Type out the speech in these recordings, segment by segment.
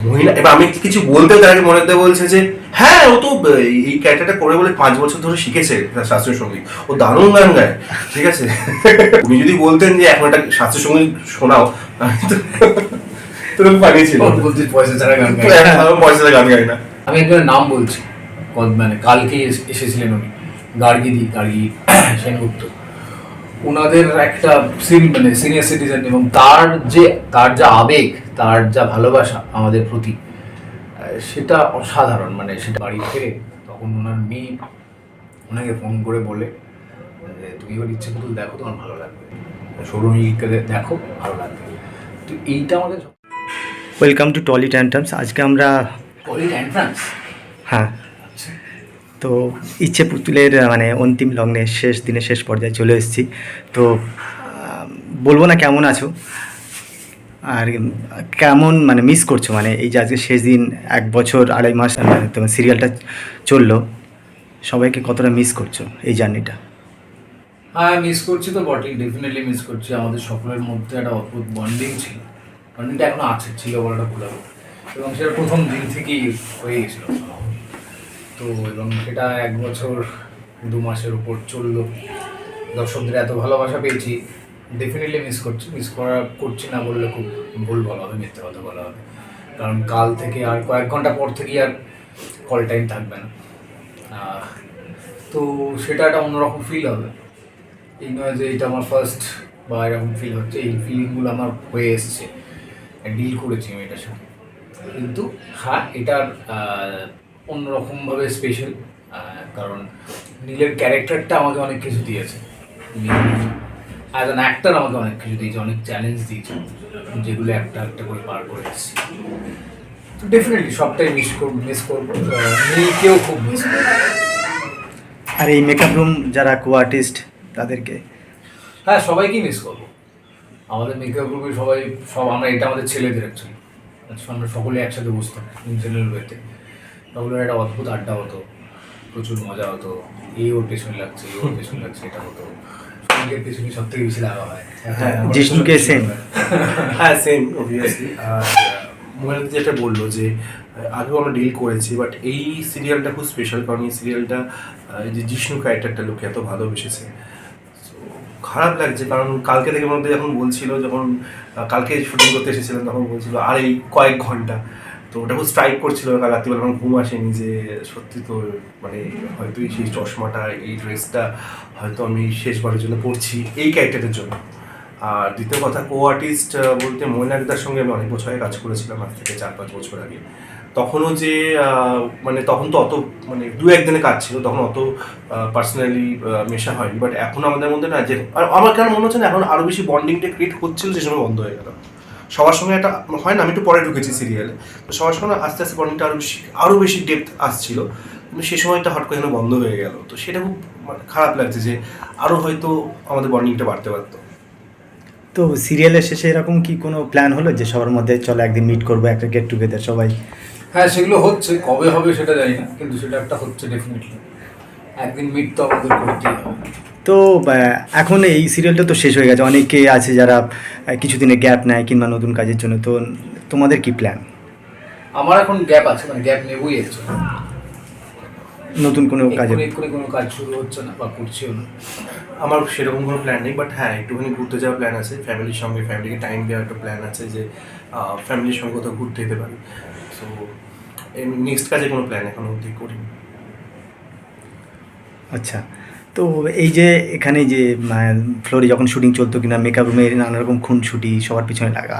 মহিলা এবার আমি কিছু তার মনে হতে বলছে যে হ্যাঁ ও তো এই- ক্যারেক্টারটা করে বলে পাঁচ বছর ধরে শিখেছে শাস্ত্রীয় সংগীত। ও দারুণ গান গায় ঠিক আছে? উনি যদি বলতেন যে এখন একটা শাস্ত্রীয় সংগীত শোনাও পাঠিয়েছিল। পয়সা ছাড়া গান পয়সা গান না। আমি একজনের নাম বলছি মানে কালকেই এস- এসেছিলেন উনি গার্গিদি গার্গি সেনগুপ্ত। ওনাদের একটা সিন মানে সিনিয়র সিটিজেন এবং তার যে তার যা আবেগ তার যা ভালোবাসা আমাদের প্রতি সেটা অসাধারণ। মানে সেটা বাড়ি ফিরে তখন ওনার মেয়ে ওনাকে ফোন করে বলে যে তুমি এবার ইচ্ছে পুতুল দেখো তোমার ভালো লাগবে। সৌরমীকে দেখো ভালো লাগবে। তো এইটা আমাদের ওয়েলকাম টু টলি ট্যান্টামস আজকে আমরা টলি এন্ট্রান্স হ্যাঁ। তো ইচ্ছে পুতুলের মানে অন্তিম লগ্নে শেষ দিনে শেষ পর্যায়ে চলে এসেছি। তো বলব না কেমন আছো? আর কেমন মানে মিস করছ? মানে এই যে আজকে শেষ দিন, এক বছর, আড়াই মাস মানে তোমার সিরিয়ালটা চলল, সবাইকে কতটা মিস করছ এই জার্নিটা হ্যাঁ মিস করছি তো বটেই ডেফিনেটলি মিস করছি। আমাদের সকলের মধ্যে একটা অদ্ভুত বন্ডিং ছিল। বন্ডিংটা এখনও আছে, ছিল বলাটা ভুল হবে। এবং সেটা প্রথম দিন থেকেই হয়ে গেছিল। তো এবং সেটা এক বছর, দু মাসের উপর চলল। দর্শকদের এত ভালোবাসা পেয়েছি। ডেফিনেটলি মিস করছি মিস করা, করছি না বললে খুব ভুল বলা হবে, মিথ্যে কথা বলা হবে। কারণ কাল থেকে আর কয়েক ঘণ্টা পর থেকেই আর কল টাইম থাকবে না। তো সেটা একটা অন্যরকম ফিল হবে। এই নয় যে এটা আমার ফার্স্ট বা এরকম ফিল হচ্ছে, এই ফিলিংগুলো আমার হয়ে এসছে। ডিল করেছি আমি এটার সাথে। কিন্তু হ্যাঁ এটার অন্যরকমভাবে স্পেশাল কারণ নীলের ক্যারেক্টারটা আমাকে অনেক কিছু দিয়েছে। অ্যাজ অ্যান অ্যাক্টার আমাকে অনেক কিছু দিয়েছে অনেক চ্যালেঞ্জ দিয়েছে। যেগুলো একটা একটা করে পার করে এসেছি। তো ডেফিনেটলি সবটাই মিস করব মিস করব। নীলকেও খুব মিস করব আর এই মেকআপ রুম যারা কো আর্টিস্ট তাদেরকে? হ্যাঁ সবাইকেই মিস করব। আমাদের মেকআপ গ্রুপে সবাই সব আমরা এটা আমাদের ছেলেদের অ্যাকচুয়ালি আমরা সকলে একসাথে বসতাম জেনারেল ওয়েতে সকলের একটা অদ্ভুত আড্ডা হতো। প্রচুর মজা হতো। এই ওর পেছনে লাগছে এই ওর পেছনে লাগছে এটা হতো। সঙ্গীতের পেছনে সব থেকে বেশি লাগা হয়। হ্যাঁ, জিষ্ণুকে same। হ্যাঁ সেম অবভিয়াসলি আর মোবাইল যেটা বলল যে আগেও আমরা ডিল করেছি বাট এই সিরিয়ালটা খুব স্পেশাল কারণ এই সিরিয়ালটা এই যে জিষ্ণু ক্যারেক্টারটা লোকে এত ভালোবেসেছে। খারাপ লাগছে কারণ কালকে থেকে মধ্যে যখন বলছিল যখন কালকে শুটিং করতে এসেছিলাম তখন বলছিল আর এই কয়েক ঘণ্টা। তো ওটা খুব স্ট্রাইক করছিল কাল রাত্রিবেলা আমার ঘুম আসেনি যে সত্যি তো মানে হয়তো সেই চশমাটা, এই ড্রেসটা হয়তো আমি শেষবারের জন্য পড়ছি এই ক্যারেক্টারের জন্য। আর দ্বিতীয় কথা কো আর্টিস্ট বলতে মৈনাকদার সঙ্গে আমি অনেক বছর কাজ করেছিলাম, আজ থেকে চার পাঁচ বছর আগে। তখনও যে মানে তখন তো অত মানে দু একদিনে কাজ ছিল, তখন অত পার্সোনালি মেশা হয়নি। বাট এখন আমাদের মধ্যে না, যে, আর আমার কেন মনে হচ্ছে না, এখন আরও বেশি বন্ডিংটা ক্রিয়েট হচ্ছিল সে সময় বন্ধ হয়ে গেল। সবার সঙ্গে একটা হয় না আমি একটু পরে ঢুকেছি সিরিয়ালে তো সবার সঙ্গে আস্তে আস্তে বন্ডিংটা আরও বেশি আরও বেশি ডেপথ আসছিল। কিন্তু সে সময়টা হট করে যেন বন্ধ হয়ে গেল। তো সেটা খুব মানে খারাপ লাগছে যে আরও হয়তো আমাদের বন্ডিংটা বাড়তে পারতো। তো সিরিয়ালের শেষে এরকম কি কোনো প্ল্যান হলো যে সবার মধ্যে চলো একদিন মিট করব একটা গেট টুগেদার সবাই? হ্যাঁ সেগুলো হচ্ছে। কবে হবে সেটা জানি না কিন্তু সেটা একটা হচ্ছে ডেফিনেটলি একদিন মিট তো আমাদের করতেই হবে তো এখন এই সিরিয়ালটা তো শেষ হয়ে গেছে। অনেকে আছে যারা আহ, কিছুদিনের গ্যাপ নেয় কিংবা নতুন কাজের জন্য। তো তোমাদের কি প্ল্যান আমার এখন গ্যাপ আছে মানে গ্যাপ নেবই একটু নতুন কোনো কাজে এক্ষুনি কোনো কাজ শুরু হচ্ছে না বা করছিও না। আমার সেরকম কোনো প্ল্যান নেই বাট হ্যাঁ একটুখানি ঘুরতে যাওয়ার প্ল্যান আছে। ফ্যামিলির সঙ্গে ফ্যামিলিকে টাইম দেওয়ার একটা প্ল্যান আছে যে ফ্যামিলির সঙ্গে কোথাও ঘুরতে যেতে পারি। সো নেক্সট কাজে কোনো প্ল্যান এখনও অবধি করিনি। আচ্ছা। তো এই যে এখানে যে ফ্লোরে যখন শুটিং চলতো কিনা মেকআপ রুমে নানা রকম খুনছুটি সবার পিছনে লাগা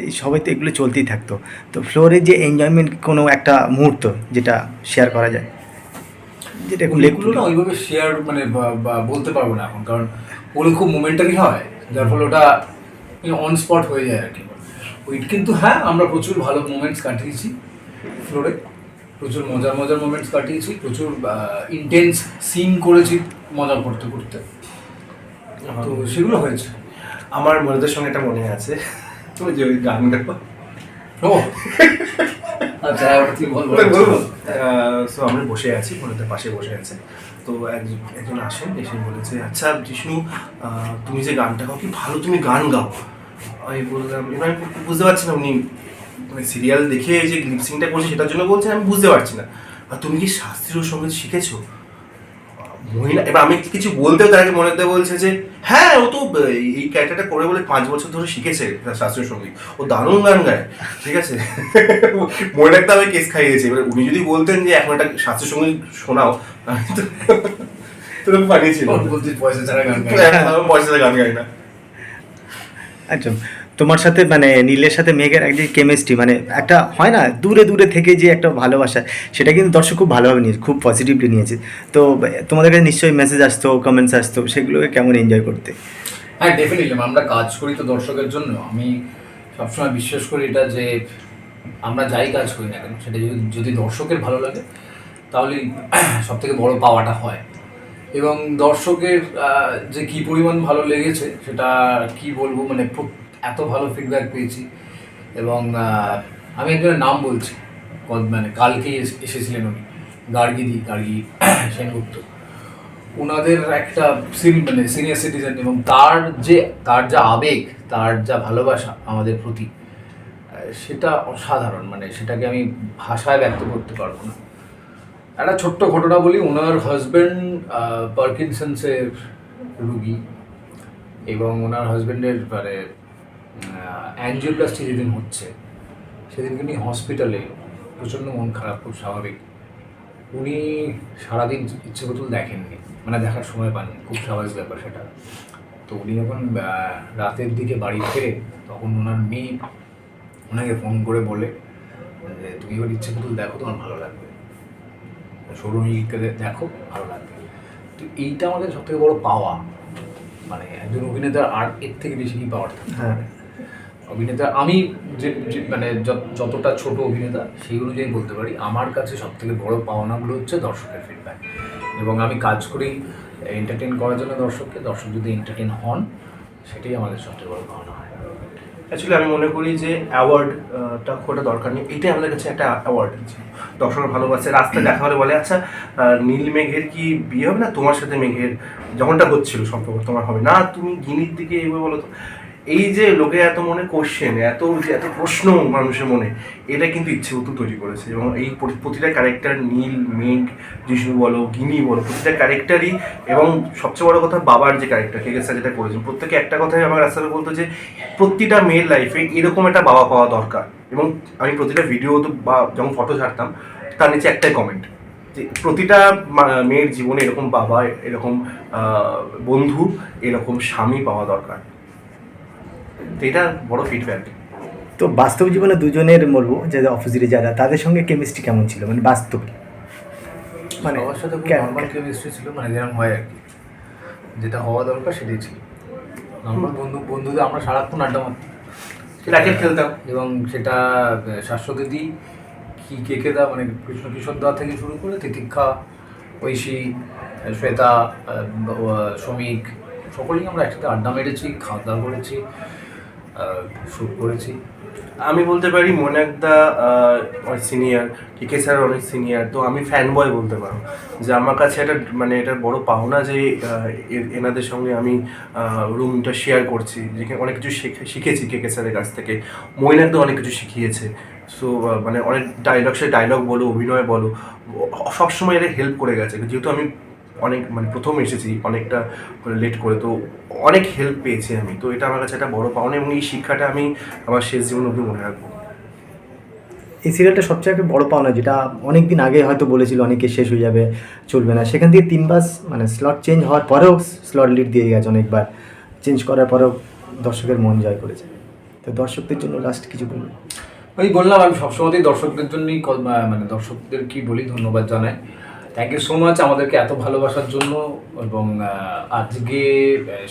এই সবাই তো এগুলো চলতেই থাকতো। তো ফ্লোরে যে এনজয়মেন্ট কোনো একটা মুহূর্ত যেটা শেয়ার করা যায়? যেটা এখন লেখ এগুলো না ওইভাবে শেয়ার মানে বলতে পারব না এখন কারণ ওগুলো খুব মোমেন্টারি হয়। যার ফলে ওটা অন স্পট হয়ে যায় আর কি। ওই কিন্তু হ্যাঁ আমরা প্রচুর ভালো মোমেন্টস কাটিয়েছি ফ্লোরে প্রচুর মজার মজার মোমেন্টস কাটিয়েছি প্রচুর ইন্টেন্স সিন করেছি মজা করতে করতে। তো সেগুলো হয়েছে। আমার মনেদের সঙ্গে একটা মনে আছে। তো যে ওই গানটা। ও। আচ্ছা সো আমরা বসে আছি মনেদের পাশে বসে আছে। তো একজন একজন আসেন এসে বলেছে আচ্ছা জিষ্ণু তুমি যে গানটা গাও কি ভালো তুমি গান গাও? আমি বললাম আমি বুঝতে পারছি না উনি মানে সিরিয়াল দেখে যে লিপসিংটা করছে সেটার জন্য বলছে আমি বুঝতে পারছি না। আর তুমি কি শাস্ত্রীয় সংগীত শিখেছো? মহিলা এবার আমি কিছু বলতেও তার আগে মনে হতে বলছে যে হ্যাঁ ও তো এই- ক্যারেক্টারটা করে বলে পাঁচ বছর ধরে শিখেছে শাস্ত্রীয় সংগীত। ও দারুণ গান গায় ঠিক আছে? মনে একটা আমি কেস খাইয়েছে। এবার উনি যদি বলতেন যে এখন একটা শাস্ত্রীয় সংগীত শোনাও তো- পাঠিয়েছিল পয়সা ছাড়া গান গায় পয়সা গান গাই না। আচ্ছা তোমার সাথে মানে নীলের সাথে মেঘের এক যে কেমিস্ট্রি মানে একটা হয় না, দূরে দূরে থেকে যে একটা ভালোবাসা, সেটা কিন্তু দর্শক খুব ভালোভাবে নিয়েছে, খুব পজিটিভলি নিয়েছে। তো, তোমাদের কাছে নিশ্চয়ই মেসেজ আসতো কমেন্টস আসতো, সেগুলোকে কেমন এনজয় করতে? হ্যাঁ ডেফিনেটলি আমরা কাজ করি তো দর্শকের জন্য। আমি সবসময় বিশ্বাস করি এটা যে, আমরা যাই কাজ করি না কেন, সেটা যদি যদি দর্শকের ভালো লাগে, তাহলে সব থেকে বড় পাওয়াটা হয়। এবং দর্শকের যে কি পরিমাণ ভালো লেগেছে, সেটা কি বলব মানে এত ভালো ফিডব্যাক পেয়েছি এবং আমি একজনের নাম বলছি মানে কালকেই এস- এসেছিলেন উনি, গার্গিদি, গার্গি সেনগুপ্ত। ওনাদের একটা মানে সিনিয়র সিটিজেন এবং তার যে, তার যা আবেগ, তার যা ভালোবাসা আমাদের প্রতি সেটা অসাধারণ মানে সেটাকে আমি ভাষায় ব্যক্ত করতে পারব না। একটা ছোট্ট ঘটনা বলি ওনার হাজব্যান্ড পার্কিনসন্সের রুগী এবং ওনার হাজব্যান্ডের মানে অ্যাঞ্জিওপ্লাস্টি যেদিন হচ্ছে সেদিন উনি হসপিটালে প্রচণ্ড মন খারাপ, খুব স্বাভাবিক। উনি সারাদিন ইচ্ছে মতো দেখেননি মানে দেখার সময় পাননি, খুব স্বাভাবিক ব্যাপার সেটা। তো উনি যখন রাতের দিকে বাড়ি ফেরে, তখন ওনার মেয়ে ওনাকে ফোন করে বলে যে, তুমি এবার ইচ্ছে মতো দেখো, তোমার ভালো লাগবে। সৌরমীকে দেখো, ভালো লাগবে। তো এইটা আমাদের সব থেকে বড় পাওয়া মানে একজন অভিনেতার আর এর থেকে বেশি কি পাওয়ার থাকে? হ্যাঁ। অভিনেতা, আমি যে মানে যত- যতটা ছোট অভিনেতা, সেই অনুযায়ী বলতে পারি, আমার কাছে সব থেকে বড় পাওনাগুলো হচ্ছে দর্শকের ফিডব্যাক এবং আমি কাজ করি এন্টারটেন করার জন্য দর্শককে, দর্শক যদি এন্টারটেন হন, সেটাই আমাদের সবচেয়ে বড় পাওনা হয়। অ্যাকচুয়ালি আমি মনে করি যে অ্যাওয়ার্ডটা খুব একটা দরকার নেই। এটাই আমাদের কাছে একটা অ্যাওয়ার্ড দর্শকের ভালোবাসে। রাস্তায় দেখা হলে বলে আচ্ছা নীল মেঘের কি বিয়ে হবে না? তোমার সাথে মেঘের যখনটা হচ্ছিল সম্পর্ক তোমার হবে না। তুমি গিনির দিকে এভাবে বলো তো। এই যে লোকে এত মনে কোশ্চেন এত এত প্রশ্ন মানুষের মনে, এটা কিন্তু ইচ্ছে মতো তৈরি করেছে। এবং এই প্রতিটা ক্যারেক্টার নীল, মেঘ, যিশু বলো, গিনি বলো, প্রতিটা ক্যারেক্টারই এবং সবচেয়ে বড় কথা বাবার যে ক্যারেক্টার কে স্যার যেটা করেছেন, প্রত্যেকে একটা কথাই আমার রাস্তাতে বলতো যে, প্রতিটা মেয়ের লাইফে এরকম একটা বাবা পাওয়া দরকার। এবং আমি প্রতিটা ভিডিও তো বা, যখন ফটো ছাড়তাম, তার নিচে একটাই কমেন্ট প্রতিটা মেয়ের জীবনে এরকম বাবা, এরকম বন্ধু, এরকম স্বামী পাওয়া দরকার। তো এটা বড় ফিডব্যাক তো বাস্তব জীবনে দুজনের বলব যে অপোজিটে যারা তাদের সঙ্গে কেমিস্ট্রি কেমন ছিল? মানে বাস্তব মানে সবার সাথে নর্মাল কেমিস্ট্রি ছিল মানে যেরকম হয় আর কি। যেটা হওয়া দরকার সেটাই ছিল। নর্মাল বন্ধু বন্ধুদের আমরা সারাক্ষণ আড্ডা মারতাম। র্যাকেট খেলতাম। এবং সেটা শাশ্বতী কি কে কে দা মানে কৃষ্ণ কিশোর দা থেকে শুরু করে তিতিক্ষা ঐশী শ্বেতা শ্রমিক সকলেই আমরা একসাথে আড্ডা মেরেছি খাওয়া দাওয়া করেছি। শ্যুট করেছি। আমি বলতে পারি মোনাকদা অনেক সিনিয়র কে স্যার অনেক সিনিয়র তো আমি ফ্যান বয় বলতে পারো। যে আমার কাছে একটা মানে এটা বড় পাওনা যে এনাদের সঙ্গে আমি রুমটা শেয়ার করছি। যেখানে অনেক কিছু শেখে- শিখেছি কে কে স্যারের কাছ থেকে। মৈনাকদা অনেক কিছু শিখিয়েছে। সো মানে অনেক ডায়লগ সে ডায়লগ বলো, অভিনয় বলো সবসময় এটা হেল্প করে গেছে। যেহেতু আমি অনেক মানে প্রথম এসেছি অনেকটা লেট করে তো অনেক হেল্প পেয়েছি আমি। তো এটা আমার কাছে একটা বড় পাওনা এবং এই শিক্ষাটা আমি আমার শেষ জীবন অবধি মনে রাখব। এই সিরিয়ালটা সবচেয়ে একটা বড় পাওনা যেটা অনেক দিন আগে হয়তো বলেছিল অনেকে শেষ হয়ে যাবে চলবে না। সেখান থেকে তিনবার মানে স্লট চেঞ্জ হওয়ার পরেও স্লট লিড দিয়ে গেছে অনেকবার। চেঞ্জ করার পরেও দর্শকের মন জয় করেছে। তো দর্শকদের জন্য লাস্ট কিছু বলব ওই বললাম আমি সবসময়তেই দর্শকদের জন্যই মানে দর্শকদের কি বলি ধন্যবাদ জানাই। থ্যাংক ইউ সো মাচ আমাদেরকে এত ভালোবাসার জন্য এবং আজকে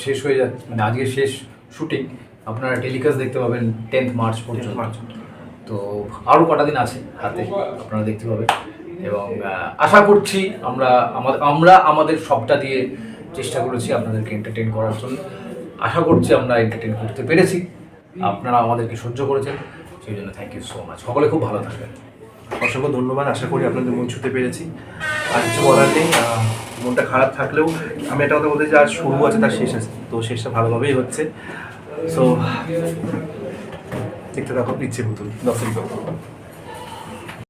শেষ হয়ে যাচ্ছে মানে আজকে শেষ শুটিং আপনারা টেলিকাস্ট দেখতে পাবেন টেন্থ মার্চ পর্যন্ত। মার্চ তো আরও কটা দিন আছে হাতে আপনারা দেখতে পাবেন। এবং আশা করছি আমরা আমাদের আমরা আমাদের সবটা দিয়ে চেষ্টা করেছি আপনাদেরকে এন্টারটেন করার জন্য। আশা করছি আমরা এন্টারটেন করতে পেরেছি। আপনারা আমাদেরকে সহ্য করেছেন। সেই জন্য থ্যাংক ইউ সো মাচ সকলে খুব ভালো থাকবেন। অসংখ্য ধন্যবাদ। আশা করি আপনাদের মন ছুতে পেরেছি। আর কিছু বলার নেই মনটা খারাপ থাকলেও আমি একটা কথা বলতে যে আর শুরু আছে তার শেষ আছে, তো শেষটা ভালোভাবেই হচ্ছে। সো দেখতে থাকো ইচ্ছে পুতুল দর্শন